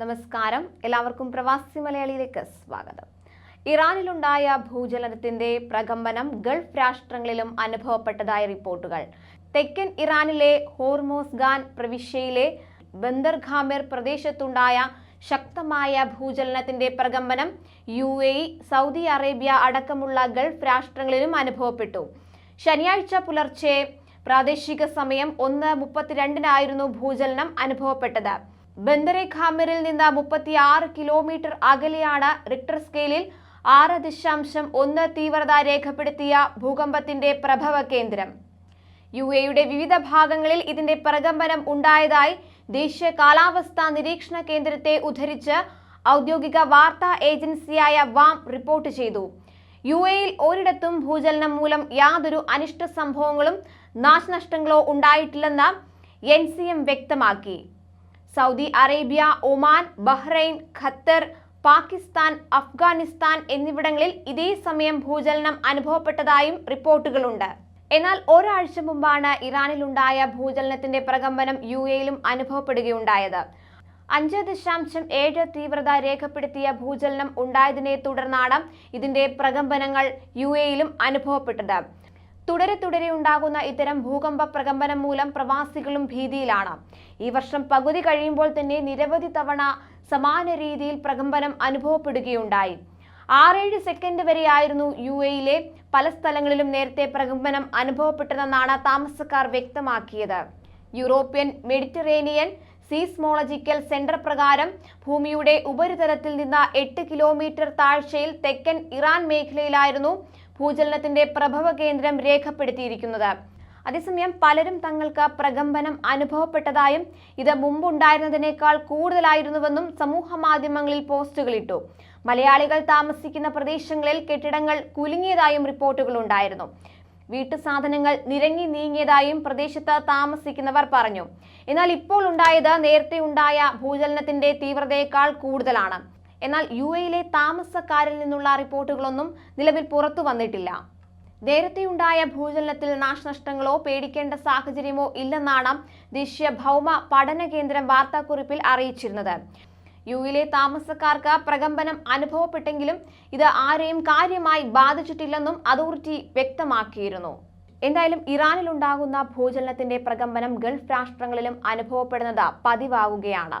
നമസ്കാരം. എല്ലാവർക്കും പ്രവാസി മലയാളിയിലേക്ക് സ്വാഗതം. ഇറാനിലുണ്ടായ ഭൂചലനത്തിന്റെ പ്രകമ്പനം ഗൾഫ് രാഷ്ട്രങ്ങളിലും അനുഭവപ്പെട്ടതായ റിപ്പോർട്ടുകൾ. തെക്കൻ ഇറാനിലെ ഹോർമോസ്ഗാൻ പ്രവിശ്യയിലെ ബന്ദർഖാമിർ പ്രദേശത്തുണ്ടായ ശക്തമായ ഭൂചലനത്തിന്റെ പ്രകമ്പനം യു എ സൗദി അറേബ്യ അടക്കമുള്ള ഗൾഫ് രാഷ്ട്രങ്ങളിലും അനുഭവപ്പെട്ടു. ശനിയാഴ്ച പുലർച്ചെ പ്രാദേശിക സമയം ഒന്ന് മുപ്പത്തിരണ്ടിനായിരുന്നു ഭൂചലനം അനുഭവപ്പെട്ടത്. ബന്ദറെ ഖാമിറിൽ നിന്ന് മുപ്പത്തിയാറ് കിലോമീറ്റർ അകലെയാണ് റിക്ടർ സ്കെയിലിൽ ആറ് ദശാംശം ഒന്ന് തീവ്രത രേഖപ്പെടുത്തിയ ഭൂകമ്പത്തിന്റെ പ്രഭവ കേന്ദ്രം. യു എയുടെ വിവിധ ഭാഗങ്ങളിൽ ഇതിന്റെ പ്രകമ്പനം ഉണ്ടായതായി ദേശീയ കാലാവസ്ഥാ നിരീക്ഷണ കേന്ദ്രത്തെ ഉദ്ധരിച്ച് ഔദ്യോഗിക വാർത്താ ഏജൻസിയായ വാം റിപ്പോർട്ട് ചെയ്തു. യു എയിൽ ഒരിടത്തും ഭൂചലനം മൂലം യാതൊരു അനിഷ്ട സംഭവങ്ങളും നാശനഷ്ടങ്ങളോ ഉണ്ടായിട്ടില്ലെന്ന് എൻ വ്യക്തമാക്കി. Saudi Arabia Oman Bahrain Qatar Pakistan Afghanistan എന്നിവിടങ്ങളിൽ ഇതേ സമയം ഭൂചലനം അനുഭവപ്പെട്ടതായും റിപ്പോർട്ടുകളുണ്ട്. എന്നാൽ ഒരാഴ്ച മുമ്പാണ് ഇറാനിലുണ്ടായ ഭൂചലനത്തിന്റെ പ്രകമ്പനം യു എയിലും അനുഭവപ്പെടുകയുണ്ടായത്. അഞ്ച് ദശാംശം ഏഴ് തീവ്രത രേഖപ്പെടുത്തിയ ഭൂചലനം ഉണ്ടായതിനെ തുടർന്നാണ് ഇതിന്റെ പ്രകമ്പനങ്ങൾ യു എയിലും അനുഭവപ്പെട്ടത്. തുടരെ തുടരെ ഉണ്ടാകുന്ന ഇത്തരം ഭൂകമ്പ പ്രകമ്പനം മൂലം പ്രവാസികളും ഭീതിയിലാണ്. ഈ വർഷം പകുതി കഴിയുമ്പോൾ തന്നെ നിരവധി തവണ സമാന രീതിയിൽ പ്രകമ്പനം അനുഭവപ്പെടുകയുണ്ടായി. ആറേഴ് സെക്കൻഡ് വരെയായിരുന്നു യു എയിലെ പല സ്ഥലങ്ങളിലും നേരത്തെ പ്രകമ്പനം അനുഭവപ്പെട്ടതെന്നാണ് താമസക്കാർ വ്യക്തമാക്കിയത്. യൂറോപ്യൻ മെഡിറ്ററേനിയൻ സീസ്മോളജിക്കൽ സെന്റർ പ്രകാരം ഭൂമിയുടെ ഉപരിതലത്തിൽ നിന്ന് എട്ട് കിലോമീറ്റർ താഴ്ചയിൽ തെക്കൻ ഇറാൻ മേഖലയിലായിരുന്നു ഭൂചലനത്തിന്റെ പ്രഭവ കേന്ദ്രം രേഖപ്പെടുത്തിയിരിക്കുന്നത്. അതേസമയം പലരും തങ്ങൾക്ക് പ്രകമ്പനം അനുഭവപ്പെട്ടതായും ഇത് മുമ്പുണ്ടായിരുന്നതിനേക്കാൾ കൂടുതലായിരുന്നുവെന്നും സമൂഹ മാധ്യമങ്ങളിൽ പോസ്റ്റുകളിട്ടു മലയാളികൾ താമസിക്കുന്ന പ്രദേശങ്ങളിൽ കെട്ടിടങ്ങൾ കുലുങ്ങിയതായും റിപ്പോർട്ടുകൾ ഉണ്ടായിരുന്നു. വീട്ടു സാധനങ്ങൾ നിരങ്ങി നീങ്ങിയതായും പ്രദേശത്ത് താമസിക്കുന്നവർ പറഞ്ഞു. എന്നാൽ ഇപ്പോൾ ഉണ്ടായത് നേരത്തെ ഉണ്ടായ ഭൂചലനത്തിന്റെ തീവ്രതയേക്കാൾ കൂടുതലാണ്. എന്നാൽ യു എയിലെ താമസക്കാരിൽ നിന്നുള്ള റിപ്പോർട്ടുകളൊന്നും നിലവിൽ പുറത്തു വന്നിട്ടില്ല. നേരത്തെയുണ്ടായ ഭൂചലനത്തിൽ നാശനഷ്ടങ്ങളോ പേടിക്കേണ്ട സാഹചര്യമോ ഇല്ലെന്നാണ് ദേശീയ ഭൗമ പഠന കേന്ദ്രം വാർത്താക്കുറിപ്പിൽ അറിയിച്ചിരുന്നത്. യുയിലെ താമസക്കാർക്ക് പ്രകമ്പനം അനുഭവപ്പെട്ടെങ്കിലും ഇത് ആരെയും കാര്യമായി ബാധിച്ചിട്ടില്ലെന്നും അതോറിറ്റി വ്യക്തമാക്കിയിരുന്നു. എന്തായാലും ഇറാനിൽ ഉണ്ടാകുന്ന ഭൂചലനത്തിന്റെ പ്രകമ്പനം ഗൾഫ് രാഷ്ട്രങ്ങളിലും അനുഭവപ്പെടുന്നത് പതിവാകുകയാണ്.